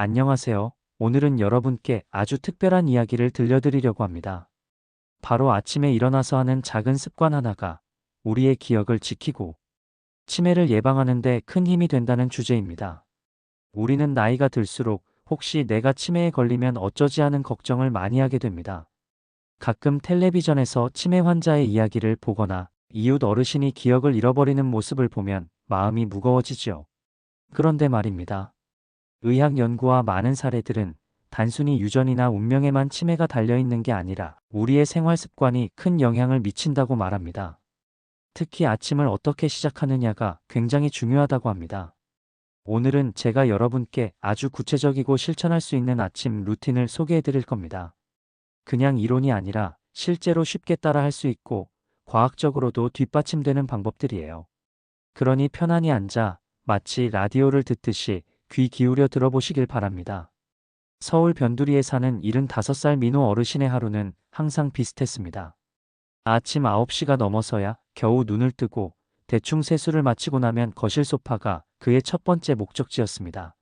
안녕하세요. 오늘은 여러분께 아주 특별한 이야기를 들려드리려고 합니다. 바로 아침에 일어나서 하는 작은 습관 하나가 우리의 기억을 지키고 치매를 예방하는 데 큰 힘이 된다는 주제입니다. 우리는 나이가 들수록 혹시 내가 치매에 걸리면 어쩌지 하는 걱정을 많이 하게 됩니다. 가끔 텔레비전에서 치매 환자의 이야기를 보거나 이웃 어르신이 기억을 잃어버리는 모습을 보면 마음이 무거워지죠. 그런데 말입니다. 의학 연구와 많은 사례들은 단순히 유전이나 운명에만 치매가 달려있는 게 아니라 우리의 생활 습관이 큰 영향을 미친다고 말합니다. 특히 아침을 어떻게 시작하느냐가 굉장히 중요하다고 합니다. 오늘은 제가 여러분께 아주 구체적이고 실천할 수 있는 아침 루틴을 소개해 드릴 겁니다. 그냥 이론이 아니라 실제로 쉽게 따라 할 수 있고 과학적으로도 뒷받침되는 방법들이에요. 그러니 편안히 앉아 마치 라디오를 듣듯이 귀 기울여 들어보시길 바랍니다. 서울 변두리에 사는 75살 민호 어르신의 하루는 항상 비슷했습니다. 아침 9시가 넘어서야 겨우 눈을 뜨고 대충 세수를 마치고 나면 거실 소파가 그의 첫 번째 목적지였습니다.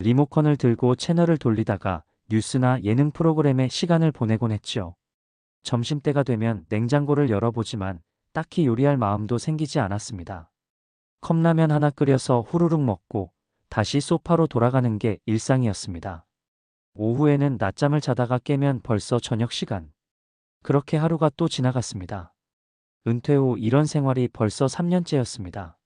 리모컨을 들고 채널을 돌리다가 뉴스나 예능 프로그램에 시간을 보내곤 했죠. 점심때가 되면 냉장고를 열어보지만 딱히 요리할 마음도 생기지 않았습니다. 컵라면 하나 끓여서 후루룩 먹고 다시 소파로 돌아가는 게 일상이었습니다. 오후에는 낮잠을 자다가 깨면 벌써 저녁 시간. 그렇게 하루가 또 지나갔습니다. 은퇴 후 이런 생활이 벌써 3년째였습니다.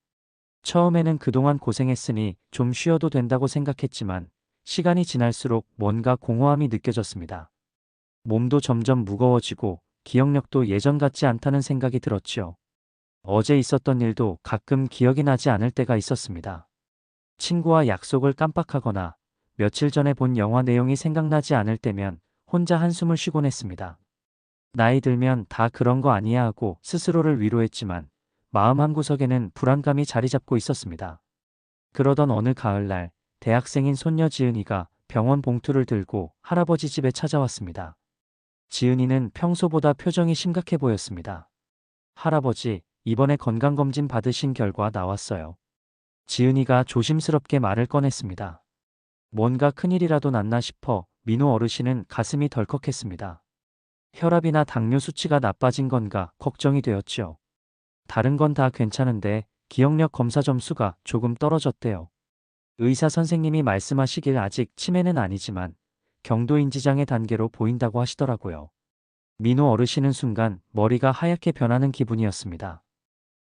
처음에는 그동안 고생했으니 좀 쉬어도 된다고 생각했지만 시간이 지날수록 뭔가 공허함이 느껴졌습니다. 몸도 점점 무거워지고 기억력도 예전 같지 않다는 생각이 들었지요. 어제 있었던 일도 가끔 기억이 나지 않을 때가 있었습니다. 친구와 약속을 깜빡하거나 며칠 전에 본 영화 내용이 생각나지 않을 때면 혼자 한숨을 쉬곤 했습니다. 나이 들면 다 그런 거 아니야 하고 스스로를 위로했지만 마음 한구석에는 불안감이 자리 잡고 있었습니다. 그러던 어느 가을날 대학생인 손녀 지은이가 병원 봉투를 들고 할아버지 집에 찾아왔습니다. 지은이는 평소보다 표정이 심각해 보였습니다. 할아버지, 이번에 건강검진 받으신 결과 나왔어요. 지은이가 조심스럽게 말을 꺼냈습니다. 뭔가 큰일이라도 났나 싶어 민호 어르신은 가슴이 덜컥했습니다. 혈압이나 당뇨 수치가 나빠진 건가 걱정이 되었지요. 다른 건 다 괜찮은데 기억력 검사 점수가 조금 떨어졌대요. 의사 선생님이 말씀하시길 아직 치매는 아니지만 경도인지장의 단계로 보인다고 하시더라고요. 민호 어르신은 순간 머리가 하얗게 변하는 기분이었습니다.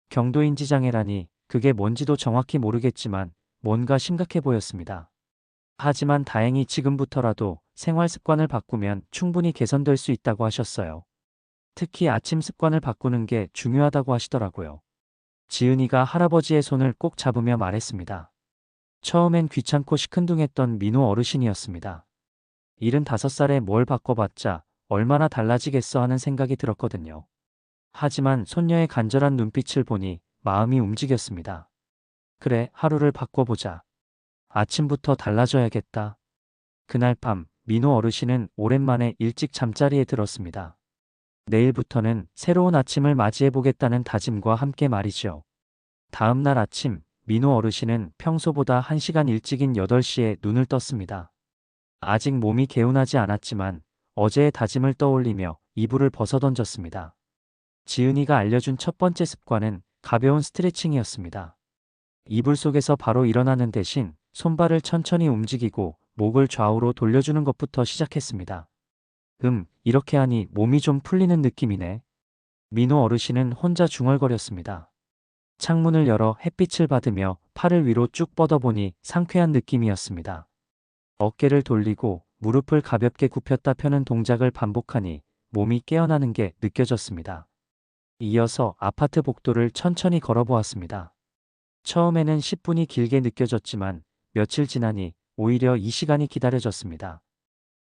경도인지장애라니 그게 뭔지도 정확히 모르겠지만 뭔가 심각해 보였습니다. 하지만 다행히 지금부터라도 생활 습관을 바꾸면 충분히 개선될 수 있다고 하셨어요. 특히 아침 습관을 바꾸는 게 중요하다고 하시더라고요. 지은이가 할아버지의 손을 꼭 잡으며 말했습니다. 처음엔 귀찮고 시큰둥했던 민호 어르신이었습니다. 75살에 뭘 바꿔봤자 얼마나 달라지겠어 하는 생각이 들었거든요. 하지만 손녀의 간절한 눈빛을 보니 마음이 움직였습니다. 그래, 하루를 바꿔보자. 아침부터 달라져야겠다. 그날 밤, 민호 어르신은 오랜만에 일찍 잠자리에 들었습니다. 내일부터는 새로운 아침을 맞이해보겠다는 다짐과 함께 말이죠. 다음 날 아침, 민호 어르신은 평소보다 1시간 일찍인 8시에 눈을 떴습니다. 아직 몸이 개운하지 않았지만 어제의 다짐을 떠올리며 이불을 벗어던졌습니다. 지은이가 알려준 첫 번째 습관은 가벼운 스트레칭이었습니다. 이불 속에서 바로 일어나는 대신 손발을 천천히 움직이고 목을 좌우로 돌려주는 것부터 시작했습니다. 음, 이렇게 하니 몸이 좀 풀리는 느낌이네. 민호 어르신은 혼자 중얼거렸습니다. 창문을 열어 햇빛을 받으며 팔을 위로 쭉 뻗어보니 상쾌한 느낌이었습니다. 어깨를 돌리고 무릎을 가볍게 굽혔다 펴는 동작을 반복하니 몸이 깨어나는 게 느껴졌습니다. 이어서 아파트 복도를 천천히 걸어보았습니다. 처음에는 10분이 길게 느껴졌지만 며칠 지나니 오히려 이 시간이 기다려졌습니다.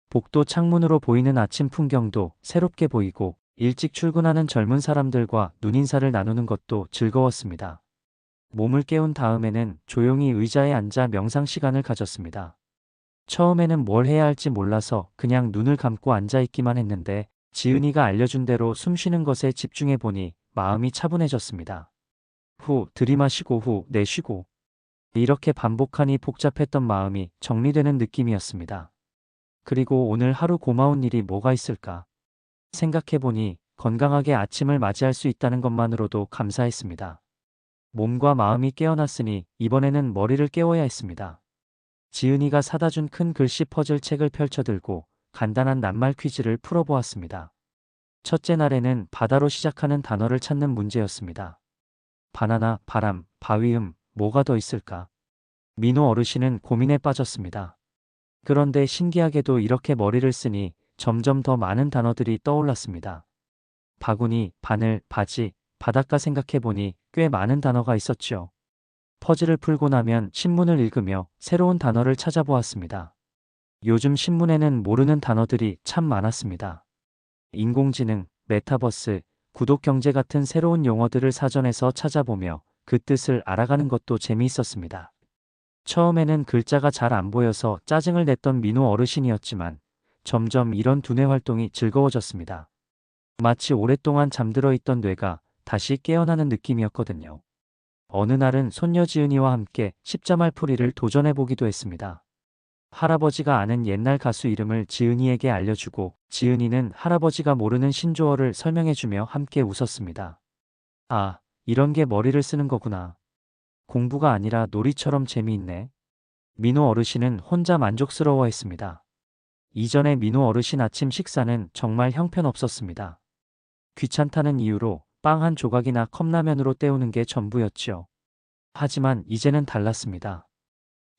복도 창문으로 보이는 아침 풍경도 새롭게 보이고 일찍 출근하는 젊은 사람들과 눈인사를 나누는 것도 즐거웠습니다. 몸을 깨운 다음에는 조용히 의자에 앉아 명상 시간을 가졌습니다. 처음에는 뭘 해야 할지 몰라서 그냥 눈을 감고 앉아있기만 했는데 지은이가 알려준 대로 숨 쉬는 것에 집중해 보니 마음이 차분해졌습니다. 후 들이마시고 후 내쉬고 이렇게 반복하니 복잡했던 마음이 정리되는 느낌이었습니다. 그리고 오늘 하루 고마운 일이 뭐가 있을까? 생각해보니 건강하게 아침을 맞이할 수 있다는 것만으로도 감사했습니다. 몸과 마음이 깨어났으니 이번에는 머리를 깨워야 했습니다. 지은이가 사다 준 큰 글씨 퍼즐 책을 펼쳐들고 간단한 낱말 퀴즈를 풀어보았습니다. 첫째 날에는 바다로 시작하는 단어를 찾는 문제였습니다. 바나나, 바람, 바위음, 뭐가 더 있을까? 민호 어르신은 고민에 빠졌습니다. 그런데 신기하게도 이렇게 머리를 쓰니 점점 더 많은 단어들이 떠올랐습니다. 바구니, 바늘, 바지, 바닷가 생각해보니 꽤 많은 단어가 있었죠. 퍼즐을 풀고 나면 신문을 읽으며 새로운 단어를 찾아보았습니다. 요즘 신문에는 모르는 단어들이 참 많았습니다. 인공지능, 메타버스, 구독경제 같은 새로운 용어들을 사전에서 찾아보며 그 뜻을 알아가는 것도 재미있었습니다. 처음에는 글자가 잘 안 보여서 짜증을 냈던 민호 어르신이었지만 점점 이런 두뇌 활동이 즐거워졌습니다. 마치 오랫동안 잠들어 있던 뇌가 다시 깨어나는 느낌이었거든요. 어느 날은 손녀 지은이와 함께 십자말 풀이를 도전해 보기도 했습니다. 할아버지가 아는 옛날 가수 이름을 지은이에게 알려주고 지은이는 할아버지가 모르는 신조어를 설명해주며 함께 웃었습니다. 아, 이런 게 머리를 쓰는 거구나. 공부가 아니라 놀이처럼 재미있네. 민호 어르신은 혼자 만족스러워했습니다. 이전에 민호 어르신 아침 식사는 정말 형편없었습니다. 귀찮다는 이유로 빵 한 조각이나 컵라면으로 때우는 게 전부였지요. 하지만 이제는 달랐습니다.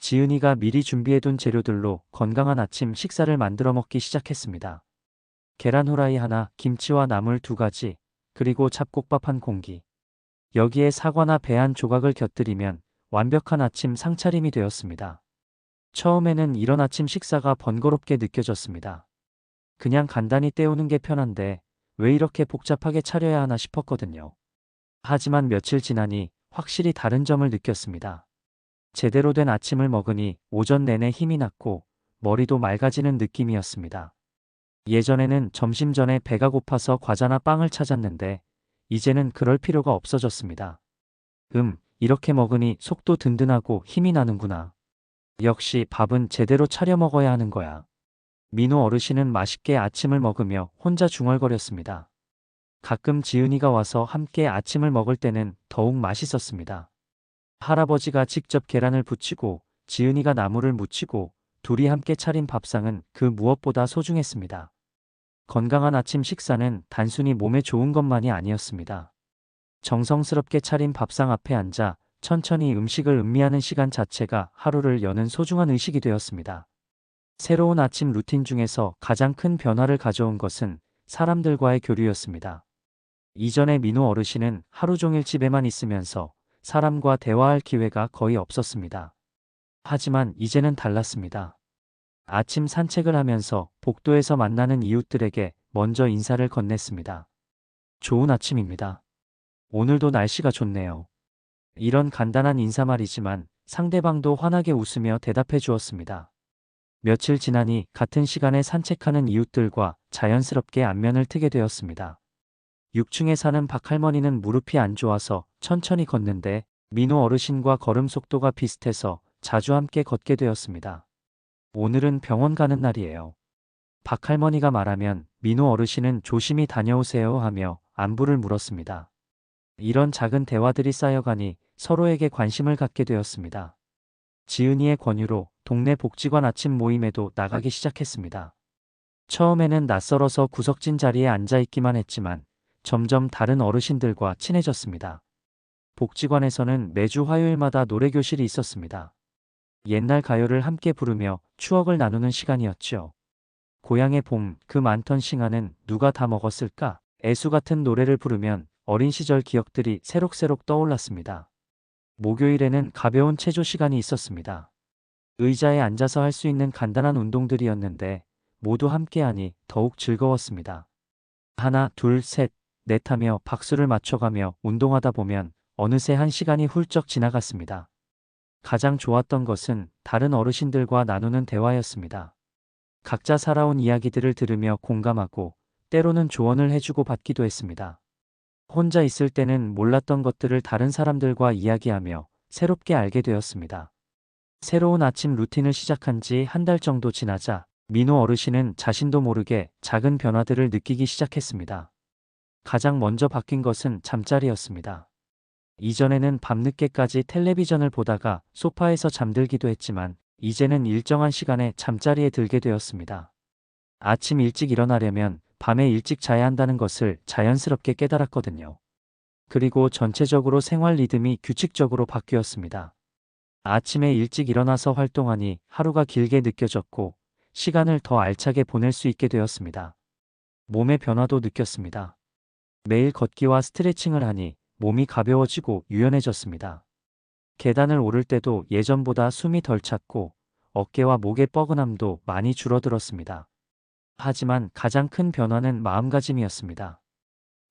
지은이가 미리 준비해둔 재료들로 건강한 아침 식사를 만들어 먹기 시작했습니다. 계란 후라이 하나, 김치와 나물 두 가지, 그리고 잡곡밥 한 공기. 여기에 사과나 배 한 조각을 곁들이면 완벽한 아침 상차림이 되었습니다. 처음에는 이런 아침 식사가 번거롭게 느껴졌습니다. 그냥 간단히 때우는 게 편한데 왜 이렇게 복잡하게 차려야 하나 싶었거든요. 하지만 며칠 지나니 확실히 다른 점을 느꼈습니다. 제대로 된 아침을 먹으니 오전 내내 힘이 났고 머리도 맑아지는 느낌이었습니다. 예전에는 점심 전에 배가 고파서 과자나 빵을 찾았는데 이제는 그럴 필요가 없어졌습니다. 음, 이렇게 먹으니 속도 든든하고 힘이 나는구나. 역시 밥은 제대로 차려 먹어야 하는 거야. 민호 어르신은 맛있게 아침을 먹으며 혼자 중얼거렸습니다. 가끔 지은이가 와서 함께 아침을 먹을 때는 더욱 맛있었습니다. 할아버지가 직접 계란을 부치고 지은이가 나물을 무치고 둘이 함께 차린 밥상은 그 무엇보다 소중했습니다. 건강한 아침 식사는 단순히 몸에 좋은 것만이 아니었습니다. 정성스럽게 차린 밥상 앞에 앉아 천천히 음식을 음미하는 시간 자체가 하루를 여는 소중한 의식이 되었습니다. 새로운 아침 루틴 중에서 가장 큰 변화를 가져온 것은 사람들과의 교류였습니다. 이전에 민호 어르신은 하루 종일 집에만 있으면서 사람과 대화할 기회가 거의 없었습니다. 하지만 이제는 달랐습니다. 아침 산책을 하면서 복도에서 만나는 이웃들에게 먼저 인사를 건넸습니다. 좋은 아침입니다. 오늘도 날씨가 좋네요. 이런 간단한 인사말이지만 상대방도 환하게 웃으며 대답해 주었습니다. 며칠 지나니 같은 시간에 산책하는 이웃들과 자연스럽게 안면을 트게 되었습니다. 6층에 사는 박할머니는 무릎이 안 좋아서 천천히 걷는데 민호 어르신과 걸음 속도가 비슷해서 자주 함께 걷게 되었습니다. 오늘은 병원 가는 날이에요. 박할머니가 말하면 민호 어르신은 조심히 다녀오세요 하며 안부를 물었습니다. 이런 작은 대화들이 쌓여가니 서로에게 관심을 갖게 되었습니다. 지은이의 권유로 동네 복지관 아침 모임에도 나가기 시작했습니다. 처음에는 낯설어서 구석진 자리에 앉아 있기만 했지만 점점 다른 어르신들과 친해졌습니다. 복지관에서는 매주 화요일마다 노래교실이 있었습니다. 옛날 가요를 함께 부르며 추억을 나누는 시간이었죠. 고향의 봄, 그 많던 싱아는 누가 다 먹었을까? 애수 같은 노래를 부르면 어린 시절 기억들이 새록새록 떠올랐습니다. 목요일에는 가벼운 체조 시간이 있었습니다. 의자에 앉아서 할 수 있는 간단한 운동들이었는데 모두 함께하니 더욱 즐거웠습니다. 하나, 둘, 셋, 넷하며 박수를 맞춰가며 운동하다 보면 어느새 한 시간이 훌쩍 지나갔습니다. 가장 좋았던 것은 다른 어르신들과 나누는 대화였습니다. 각자 살아온 이야기들을 들으며 공감하고 때로는 조언을 해주고 받기도 했습니다. 혼자 있을 때는 몰랐던 것들을 다른 사람들과 이야기하며 새롭게 알게 되었습니다. 새로운 아침 루틴을 시작한 지 한 달 정도 지나자 민호 어르신은 자신도 모르게 작은 변화들을 느끼기 시작했습니다. 가장 먼저 바뀐 것은 잠자리였습니다. 이전에는 밤늦게까지 텔레비전을 보다가 소파에서 잠들기도 했지만 이제는 일정한 시간에 잠자리에 들게 되었습니다. 아침 일찍 일어나려면 밤에 일찍 자야 한다는 것을 자연스럽게 깨달았거든요. 그리고 전체적으로 생활 리듬이 규칙적으로 바뀌었습니다. 아침에 일찍 일어나서 활동하니 하루가 길게 느껴졌고 시간을 더 알차게 보낼 수 있게 되었습니다. 몸의 변화도 느꼈습니다. 매일 걷기와 스트레칭을 하니 몸이 가벼워지고 유연해졌습니다. 계단을 오를 때도 예전보다 숨이 덜 찼고 어깨와 목의 뻐근함도 많이 줄어들었습니다. 하지만 가장 큰 변화는 마음가짐이었습니다.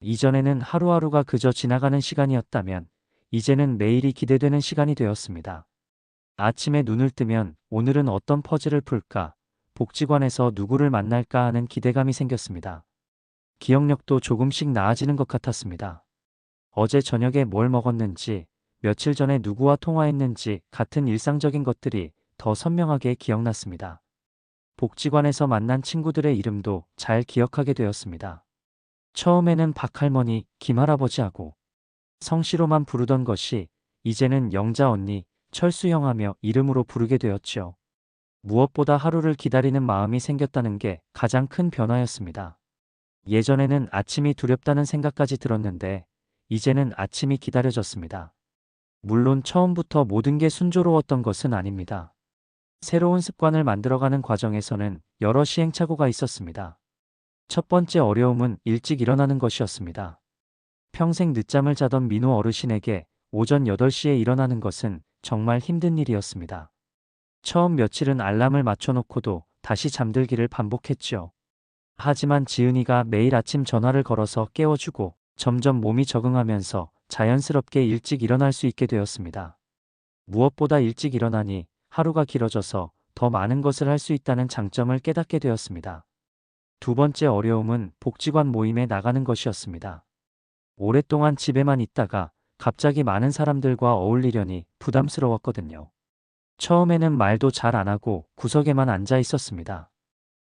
이전에는 하루하루가 그저 지나가는 시간이었다면 이제는 매일이 기대되는 시간이 되었습니다. 아침에 눈을 뜨면 오늘은 어떤 퍼즐을 풀까, 복지관에서 누구를 만날까 하는 기대감이 생겼습니다. 기억력도 조금씩 나아지는 것 같았습니다. 어제 저녁에 뭘 먹었는지, 며칠 전에 누구와 통화했는지 같은 일상적인 것들이 더 선명하게 기억났습니다. 복지관에서 만난 친구들의 이름도 잘 기억하게 되었습니다. 처음에는 박할머니, 김할아버지하고 성씨로만 부르던 것이 이제는 영자 언니, 철수형 하며 이름으로 부르게 되었죠. 무엇보다 하루를 기다리는 마음이 생겼다는 게 가장 큰 변화였습니다. 예전에는 아침이 두렵다는 생각까지 들었는데 이제는 아침이 기다려졌습니다. 물론 처음부터 모든 게 순조로웠던 것은 아닙니다. 새로운 습관을 만들어가는 과정에서는 여러 시행착오가 있었습니다. 첫 번째 어려움은 일찍 일어나는 것이었습니다. 평생 늦잠을 자던 민호 어르신에게 오전 8시에 일어나는 것은 정말 힘든 일이었습니다. 처음 며칠은 알람을 맞춰놓고도 다시 잠들기를 반복했지요. 하지만 지은이가 매일 아침 전화를 걸어서 깨워주고 점점 몸이 적응하면서 자연스럽게 일찍 일어날 수 있게 되었습니다. 무엇보다 일찍 일어나니 하루가 길어져서 더 많은 것을 할 수 있다는 장점을 깨닫게 되었습니다. 두 번째 어려움은 복지관 모임에 나가는 것이었습니다. 오랫동안 집에만 있다가 갑자기 많은 사람들과 어울리려니 부담스러웠거든요. 처음에는 말도 잘 안 하고 구석에만 앉아 있었습니다.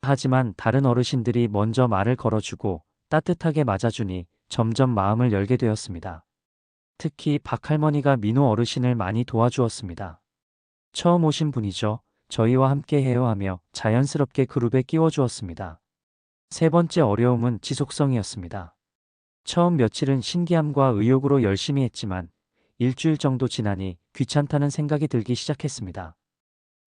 하지만 다른 어르신들이 먼저 말을 걸어주고 따뜻하게 맞아주니 점점 마음을 열게 되었습니다. 특히 박할머니가 민호 어르신을 많이 도와주었습니다. 처음 오신 분이죠. 저희와 함께 해요 하며 자연스럽게 그룹에 끼워주었습니다. 세 번째 어려움은 지속성이었습니다. 처음 며칠은 신기함과 의욕으로 열심히 했지만 일주일 정도 지나니 귀찮다는 생각이 들기 시작했습니다.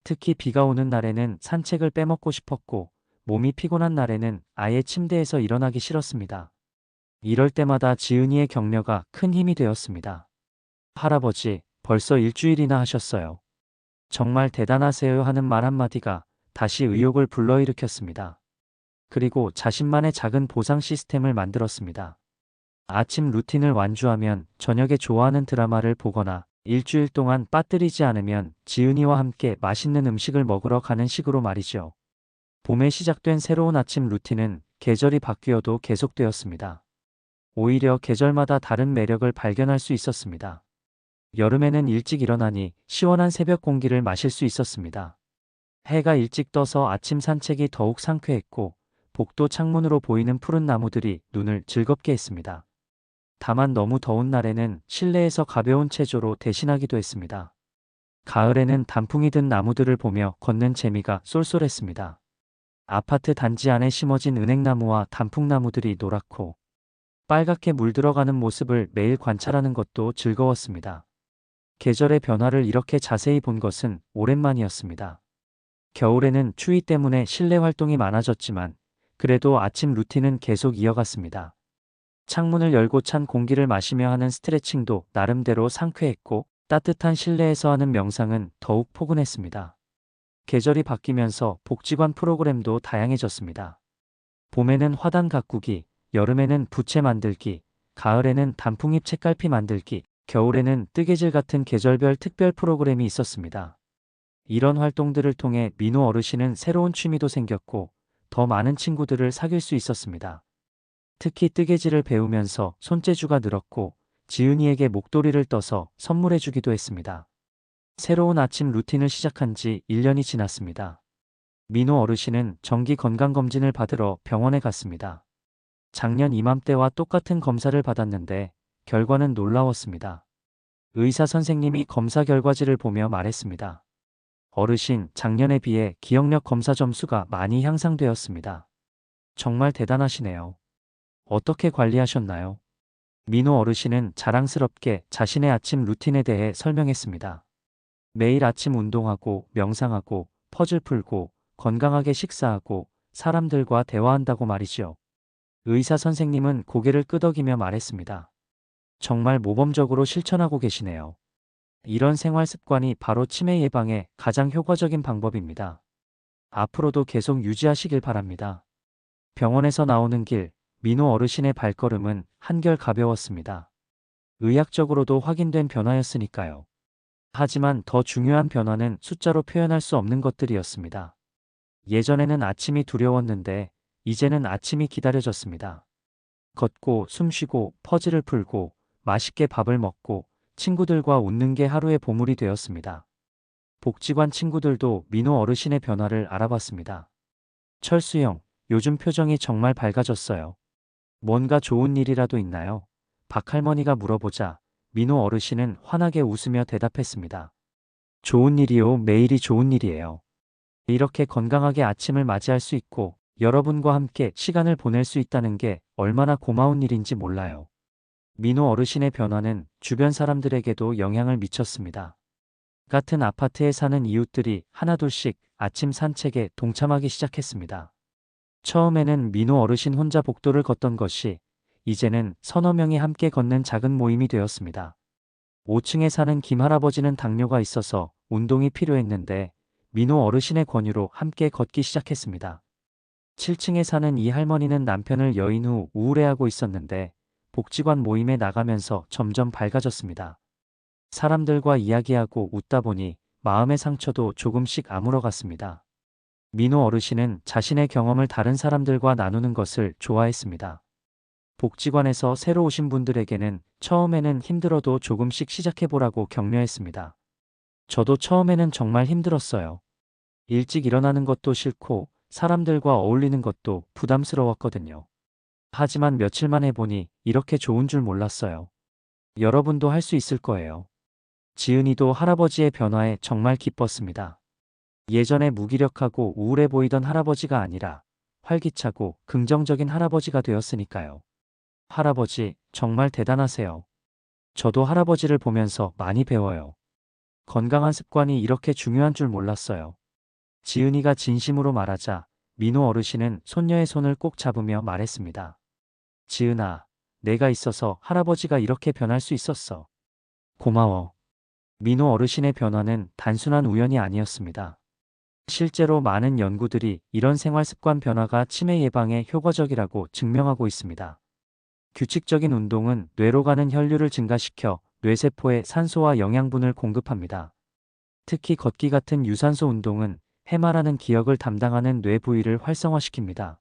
특히 비가 오는 날에는 산책을 빼먹고 싶었고 몸이 피곤한 날에는 아예 침대에서 일어나기 싫었습니다. 이럴 때마다 지은이의 격려가 큰 힘이 되었습니다. 할아버지, 벌써 일주일이나 하셨어요. 정말 대단하세요 하는 말 한마디가 다시 의욕을 불러일으켰습니다. 그리고 자신만의 작은 보상 시스템을 만들었습니다. 아침 루틴을 완주하면 저녁에 좋아하는 드라마를 보거나 일주일 동안 빠뜨리지 않으면 지은이와 함께 맛있는 음식을 먹으러 가는 식으로 말이죠. 봄에 시작된 새로운 아침 루틴은 계절이 바뀌어도 계속되었습니다. 오히려 계절마다 다른 매력을 발견할 수 있었습니다. 여름에는 일찍 일어나니 시원한 새벽 공기를 마실 수 있었습니다. 해가 일찍 떠서 아침 산책이 더욱 상쾌했고 복도 창문으로 보이는 푸른 나무들이 눈을 즐겁게 했습니다. 다만 너무 더운 날에는 실내에서 가벼운 체조로 대신하기도 했습니다. 가을에는 단풍이 든 나무들을 보며 걷는 재미가 쏠쏠했습니다. 아파트 단지 안에 심어진 은행나무와 단풍나무들이 노랗고 빨갛게 물들어가는 모습을 매일 관찰하는 것도 즐거웠습니다. 계절의 변화를 이렇게 자세히 본 것은 오랜만이었습니다. 겨울에는 추위 때문에 실내 활동이 많아졌지만 그래도 아침 루틴은 계속 이어갔습니다. 창문을 열고 찬 공기를 마시며 하는 스트레칭도 나름대로 상쾌했고 따뜻한 실내에서 하는 명상은 더욱 포근했습니다. 계절이 바뀌면서 복지관 프로그램도 다양해졌습니다. 봄에는 화단 가꾸기, 여름에는 부채 만들기, 가을에는 단풍잎 책갈피 만들기, 겨울에는 뜨개질 같은 계절별 특별 프로그램이 있었습니다. 이런 활동들을 통해 민호 어르신은 새로운 취미도 생겼고 더 많은 친구들을 사귈 수 있었습니다. 특히 뜨개질을 배우면서 손재주가 늘었고 지은이에게 목도리를 떠서 선물해 주기도 했습니다. 새로운 아침 루틴을 시작한 지 1년이 지났습니다. 민호 어르신은 정기 건강검진을 받으러 병원에 갔습니다. 작년 이맘때와 똑같은 검사를 받았는데 결과는 놀라웠습니다. 의사 선생님이 검사 결과지를 보며 말했습니다. 어르신, 작년에 비해 기억력 검사 점수가 많이 향상되었습니다. 정말 대단하시네요. 어떻게 관리하셨나요? 민호 어르신은 자랑스럽게 자신의 아침 루틴에 대해 설명했습니다. 매일 아침 운동하고 명상하고 퍼즐 풀고 건강하게 식사하고 사람들과 대화한다고 말이지요. 의사 선생님은 고개를 끄덕이며 말했습니다. 정말 모범적으로 실천하고 계시네요. 이런 생활 습관이 바로 치매 예방에 가장 효과적인 방법입니다. 앞으로도 계속 유지하시길 바랍니다. 병원에서 나오는 길, 민호 어르신의 발걸음은 한결 가벼웠습니다. 의학적으로도 확인된 변화였으니까요. 하지만 더 중요한 변화는 숫자로 표현할 수 없는 것들이었습니다. 예전에는 아침이 두려웠는데 이제는 아침이 기다려졌습니다. 걷고 숨쉬고 퍼즐을 풀고 맛있게 밥을 먹고 친구들과 웃는 게 하루의 보물이 되었습니다. 복지관 친구들도 민호 어르신의 변화를 알아봤습니다. 철수 형, 요즘 표정이 정말 밝아졌어요. 뭔가 좋은 일이라도 있나요? 박할머니가 물어보자 민호 어르신은 환하게 웃으며 대답했습니다. 좋은 일이요, 매일이 좋은 일이에요. 이렇게 건강하게 아침을 맞이할 수 있고 여러분과 함께 시간을 보낼 수 있다는 게 얼마나 고마운 일인지 몰라요. 민호 어르신의 변화는 주변 사람들에게도 영향을 미쳤습니다. 같은 아파트에 사는 이웃들이 하나둘씩 아침 산책에 동참하기 시작했습니다. 처음에는 민호 어르신 혼자 복도를 걷던 것이 이제는 서너 명이 함께 걷는 작은 모임이 되었습니다. 5층에 사는 김할아버지는 당뇨가 있어서 운동이 필요했는데 민호 어르신의 권유로 함께 걷기 시작했습니다. 7층에 사는 이 할머니는 남편을 여인 후 우울해하고 있었는데 복지관 모임에 나가면서 점점 밝아졌습니다. 사람들과 이야기하고 웃다 보니 마음의 상처도 조금씩 아물어갔습니다. 민호 어르신은 자신의 경험을 다른 사람들과 나누는 것을 좋아했습니다. 복지관에서 새로 오신 분들에게는 처음에는 힘들어도 조금씩 시작해보라고 격려했습니다. 저도 처음에는 정말 힘들었어요. 일찍 일어나는 것도 싫고 사람들과 어울리는 것도 부담스러웠거든요. 하지만 며칠만 해보니 이렇게 좋은 줄 몰랐어요. 여러분도 할 수 있을 거예요. 지은이도 할아버지의 변화에 정말 기뻤습니다. 예전에 무기력하고 우울해 보이던 할아버지가 아니라 활기차고 긍정적인 할아버지가 되었으니까요. 할아버지, 정말 대단하세요. 저도 할아버지를 보면서 많이 배워요. 건강한 습관이 이렇게 중요한 줄 몰랐어요. 지은이가 진심으로 말하자 민호 어르신은 손녀의 손을 꼭 잡으며 말했습니다. 지은아, 내가 있어서 할아버지가 이렇게 변할 수 있었어. 고마워. 민호 어르신의 변화는 단순한 우연이 아니었습니다. 실제로 많은 연구들이 이런 생활 습관 변화가 치매 예방에 효과적이라고 증명하고 있습니다. 규칙적인 운동은 뇌로 가는 혈류를 증가시켜 뇌세포에 산소와 영양분을 공급합니다. 특히 걷기 같은 유산소 운동은 해마라는 기억을 담당하는 뇌 부위를 활성화시킵니다.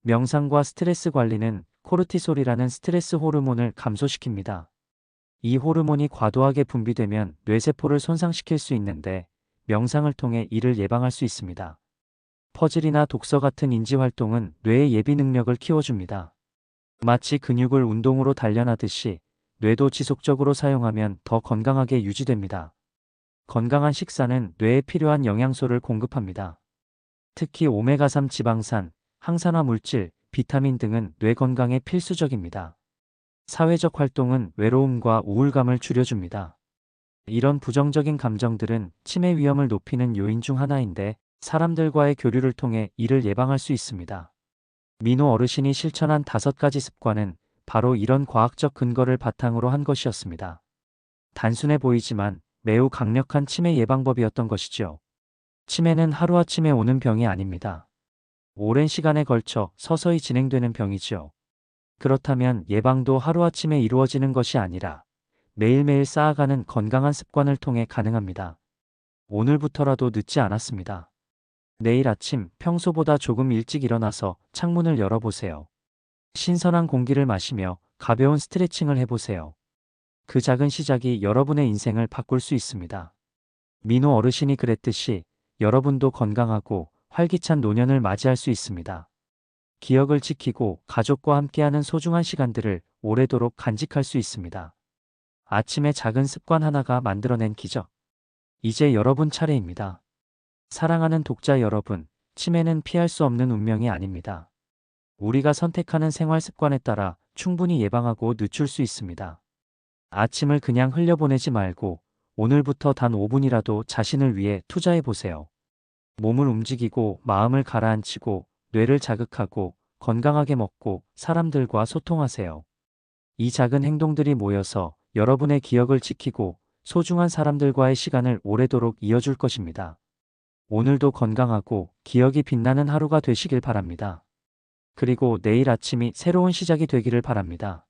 명상과 스트레스 관리는 코르티솔이라는 스트레스 호르몬을 감소시킵니다. 이 호르몬이 과도하게 분비되면 뇌세포를 손상시킬 수 있는데 명상을 통해 이를 예방할 수 있습니다. 퍼즐이나 독서 같은 인지 활동은 뇌의 예비 능력을 키워줍니다. 마치 근육을 운동으로 단련하듯이 뇌도 지속적으로 사용하면 더 건강하게 유지됩니다. 건강한 식사는 뇌에 필요한 영양소를 공급합니다. 특히 오메가3 지방산, 항산화 물질, 비타민 등은 뇌 건강에 필수적입니다. 사회적 활동은 외로움과 우울감을 줄여줍니다. 이런 부정적인 감정들은 치매 위험을 높이는 요인 중 하나인데 사람들과의 교류를 통해 이를 예방할 수 있습니다. 민호 어르신이 실천한 다섯 가지 습관은 바로 이런 과학적 근거를 바탕으로 한 것이었습니다. 단순해 보이지만 매우 강력한 치매 예방법이었던 것이죠. 치매는 하루아침에 오는 병이 아닙니다. 오랜 시간에 걸쳐 서서히 진행되는 병이지요. 그렇다면 예방도 하루아침에 이루어지는 것이 아니라 매일매일 쌓아가는 건강한 습관을 통해 가능합니다. 오늘부터라도 늦지 않았습니다. 내일 아침 평소보다 조금 일찍 일어나서 창문을 열어보세요. 신선한 공기를 마시며 가벼운 스트레칭을 해보세요. 그 작은 시작이 여러분의 인생을 바꿀 수 있습니다. 민호 어르신이 그랬듯이 여러분도 건강하고 활기찬 노년을 맞이할 수 있습니다. 기억을 지키고 가족과 함께하는 소중한 시간들을 오래도록 간직할 수 있습니다. 아침에 작은 습관 하나가 만들어낸 기적. 이제 여러분 차례입니다. 사랑하는 독자 여러분, 치매는 피할 수 없는 운명이 아닙니다. 우리가 선택하는 생활 습관에 따라 충분히 예방하고 늦출 수 있습니다. 아침을 그냥 흘려보내지 말고 오늘부터 단 5분이라도 자신을 위해 투자해 보세요. 몸을 움직이고 마음을 가라앉히고 뇌를 자극하고 건강하게 먹고 사람들과 소통하세요. 이 작은 행동들이 모여서 여러분의 기억을 지키고 소중한 사람들과의 시간을 오래도록 이어줄 것입니다. 오늘도 건강하고 기억이 빛나는 하루가 되시길 바랍니다. 그리고 내일 아침이 새로운 시작이 되기를 바랍니다.